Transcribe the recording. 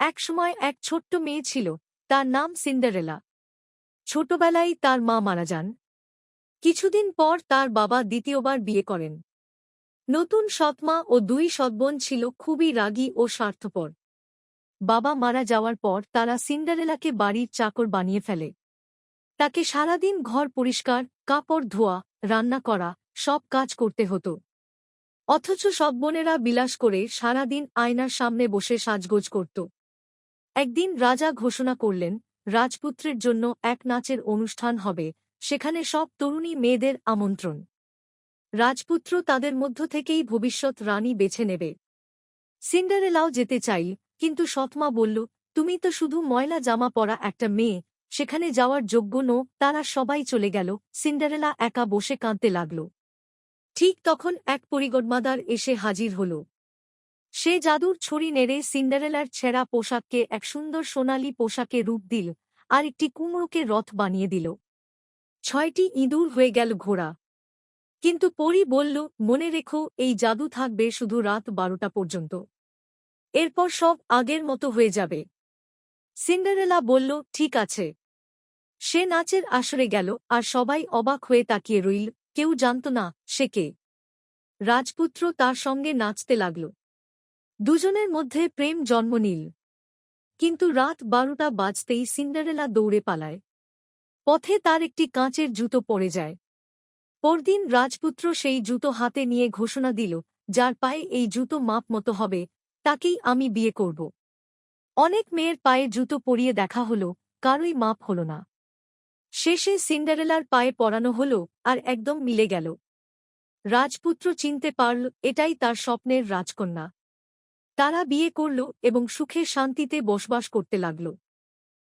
একসময় এক ছোট্ট মেয়ে ছিল, তার নাম সিন্ডারেলা। ছোটবেলায় তার মা মারা যান। কিছুদিন পর তার বাবা দ্বিতীয়বার বিয়ে করেন। নতুন সৎমা ও দুই সৎবোন ছিল খুবই রাগী ও স্বার্থপর। বাবা মারা যাওয়ার পর তারা সিন্ডারেলাকে বাড়ির চাকর বানিয়ে ফেলে। তাকে সারাদিন ঘর পরিষ্কার, কাপড় ধোয়া, রান্না করা, সব কাজ করতে হতো। অথচ সব বোনেরা বিলাস করে সারাদিন আয়নার সামনে বসে সাজগোজ করত। একদিন রাজা ঘোষণা করলেন, রাজপুত্রের জন্য এক নাচের অনুষ্ঠান হবে, সেখানে সব তরুণী মেয়েদের আমন্ত্রণ। রাজপুত্র তাদের মধ্য থেকেই ভবিষ্যৎ রানী বেছে নেবে। সিন্ডারেলাও যেতে চাই, কিন্তু সৎমা বলল, তুমি তো শুধু ময়লা জামা পরা একটা মেয়ে, সেখানে যাওয়ার যোগ্য নো, তারা সবাই চলে গেল। সিন্ডারেলা একা বসে কাঁদতে লাগল। ঠিক তখন এক পরিগডমাদার এসে হাজির হল। সে জাদুর ছড়ি নেড়ে সিন্ডারেলার ছেঁড়া পোশাককে এক সুন্দর সোনালি পোশাকে রূপ দিল, আর একটি কুমড়োকে রথ বানিয়ে দিল। ছয়টি ইঁদুর হয়ে গেল ঘোড়া। কিন্তু পরি বলল, মনে রেখো, এই জাদু থাকবে শুধু রাত বারোটা পর্যন্ত। এরপর সব আগের মতো হয়ে যাবে। সিন্ডারেলা বলল, ঠিক আছে। সে নাচের আসরে গেল, আর সবাই অবাক হয়ে তাকিয়ে রইল, কেউ জানত না সে কে। রাজপুত্র তার সঙ্গে নাচতে লাগল। দুজনের মধ্যে প্রেম জন্ম নিল। কিন্তু রাত বারোটা বাজতেই সিন্ডারেলা দৌড়ে পালায়। পথে তার একটি কাঁচের জুতো পড়ে যায়। পরদিন রাজপুত্র সেই জুতো হাতে নিয়ে ঘোষণা দিল, যার পায়ে এই জুতো মাপ মতো হবে, তাকেই আমি বিয়ে করব। অনেক মেয়ের পায়ে জুতো পরিয়ে দেখা হল, কারোই মাপ হল না। শেষে সিন্ডারেলার পায়ে পরানো হল আর একদম মিলে গেল। রাজপুত্র চিনতে পারল, এটাই তার স্বপ্নের রাজকন্যা। তারা বিয়ে করল এবং সুখে শান্তিতে বসবাস করতে লাগল।